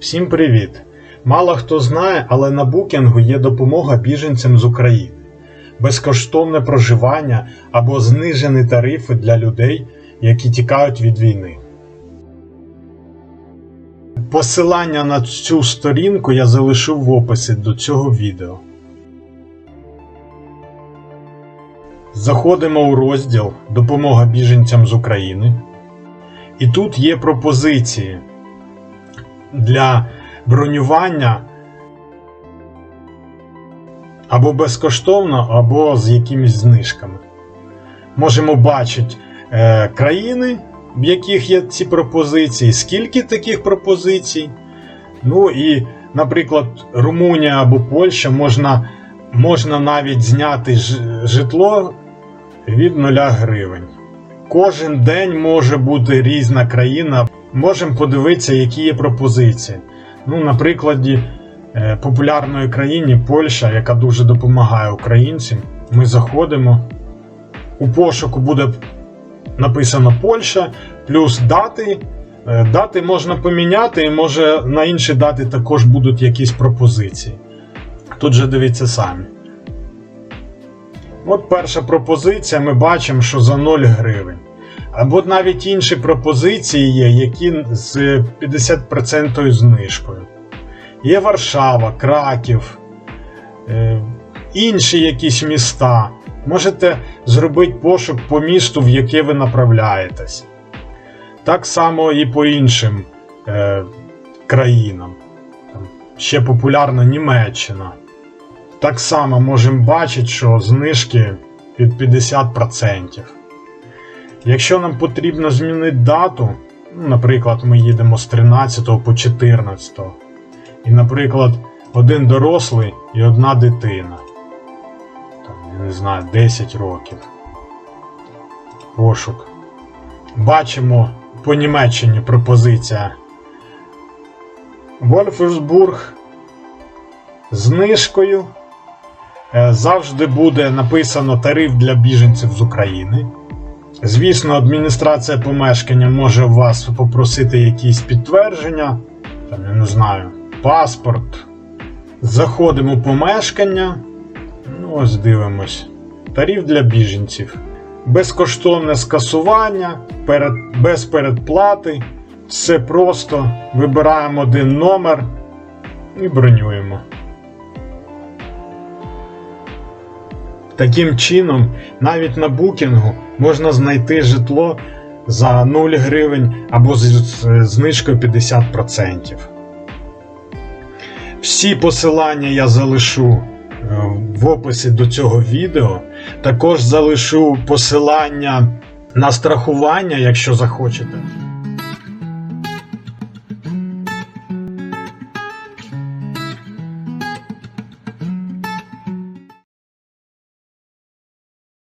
Всім привіт! Мало хто знає, але на букінгу є допомога біженцям з України, безкоштовне проживання або знижені тарифи для людей, які тікають від війни. Посилання на цю сторінку я залишу в описі до цього відео. Заходимо у розділ Допомога біженцям з України. І тут є пропозиції для бронювання або безкоштовно, або з якимись знижками. Можемо бачити е, країни, в яких є ці пропозиції, скільки таких пропозицій. Ну і, наприклад, Румунія або Польща можна, можна навіть зняти житло від 0 гривень. Кожен день може бути різна країна. Можемо подивитися, які є пропозиції. Ну, на е, популярної країни Польща, яка дуже допомагає українцям. Ми заходимо. У пошуку буде написано Польща, плюс дати. Е, Дати можна поміняти, і може на інші дати також будуть якісь пропозиції. Тут же дивіться самі. От перша пропозиція, ми бачимо, що за 0 гривень. Або навіть інші пропозиції є, які з 50% знижкою. Є Варшава, Краків, е, інші якісь міста. Можете зробити пошук по місту, в яке ви направляєтесь. Так само і по іншим е, країнам. Ще популярна Німеччина. Так само можемо бачити, що знижки під 50%. Якщо нам потрібно змінити дату, ну, наприклад, ми їдемо з 13 по 14, і, наприклад, один дорослий і одна дитина. Там, я не знаю, 10 років. Пошук. Бачимо по Німеччині пропозиція. Вольфсбург знижкою. Е, Завжди буде написано тариф для біженців з України. Звісно, адміністрація помешкання може вас попросити якісь підтвердження, там, я не знаю, паспорт. Заходимо в помешкання. Ну, ось дивимось. Тариф для біженців. Безкоштовне скасування, перед, без передплати. Все просто. Вибираємо один номер і бронюємо. Таким чином, навіть на букінгу можна знайти житло за 0 гривень або з знижкою 50%. Всі посилання я залишу е, в описі до цього відео. Також залишу посилання на страхування, якщо захочете.